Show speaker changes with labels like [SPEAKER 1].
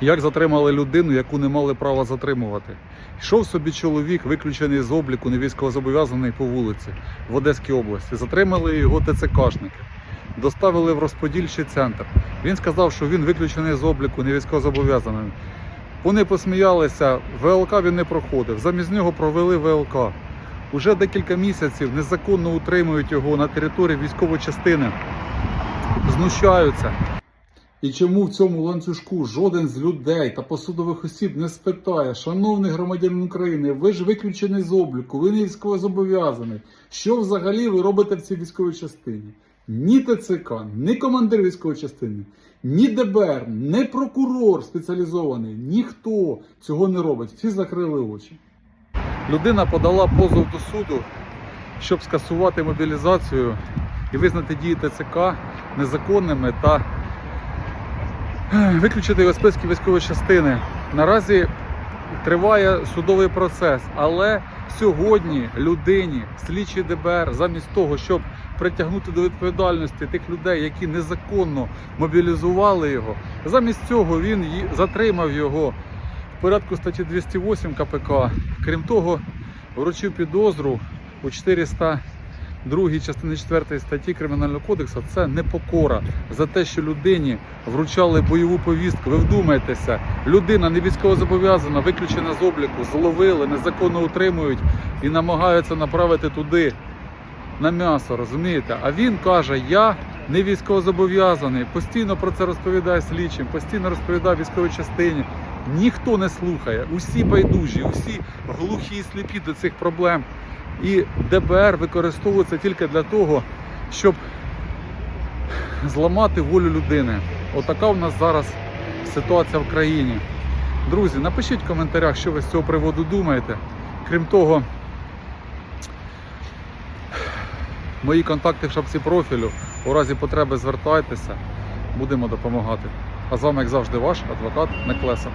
[SPEAKER 1] Як затримали людину, яку не мали права затримувати? Йшов собі чоловік, виключений з обліку, не військовозобов'язаний по вулиці в Одеській області. Затримали його ТЦКшники, доставили в розподільчий центр. Він сказав, що він виключений з обліку, не військовозобов'язаний. Вони посміялися, ВЛК він не проходив. Замість нього провели ВЛК. Уже декілька місяців незаконно утримують його на території військової частини, знущаються. І чому в цьому ланцюжку жоден з людей та посудових осіб не спитає, шановний громадянин України, ви ж виключений з обліку, ви не військовозобов'язаний. Що взагалі ви робите в цій військовій частині? Ні ТЦК, ні командир військової частини, ні ДБР, ні прокурор спеціалізований, ніхто цього не робить. Всі закрили очі. Людина подала позов до суду, щоб скасувати мобілізацію і визнати дії ТЦК незаконними та виключити його з списків військової частини. Наразі триває судовий процес, але сьогодні людині, слідчий ДБР, замість того, щоб притягнути до відповідальності тих людей, які незаконно мобілізували його, замість цього він затримав його в порядку статті 208 КПК. Крім того, вручив підозру у 400 другій частини 4 статті Кримінального кодексу це непокора за те, що людині вручали бойову повістку. Ви вдумайтеся, людина не військовозобов'язана, виключена з обліку, зловили, незаконно утримують і намагаються направити туди на м'ясо, розумієте? А він каже: Я не військовозобов'язаний, постійно про це розповідає слідчим, постійно розповідає військовій частині. Ніхто не слухає, усі байдужі, усі глухі і сліпі до цих проблем. І ДБР використовується тільки для того, щоб зламати волю людини. Отака у нас зараз ситуація в країні. Друзі, напишіть в коментарях, що ви з цього приводу думаєте. Крім того, мої контакти в шапці профілю. У разі потреби звертайтеся, будемо допомагати. А з вами, як завжди, ваш адвокат Неклеса.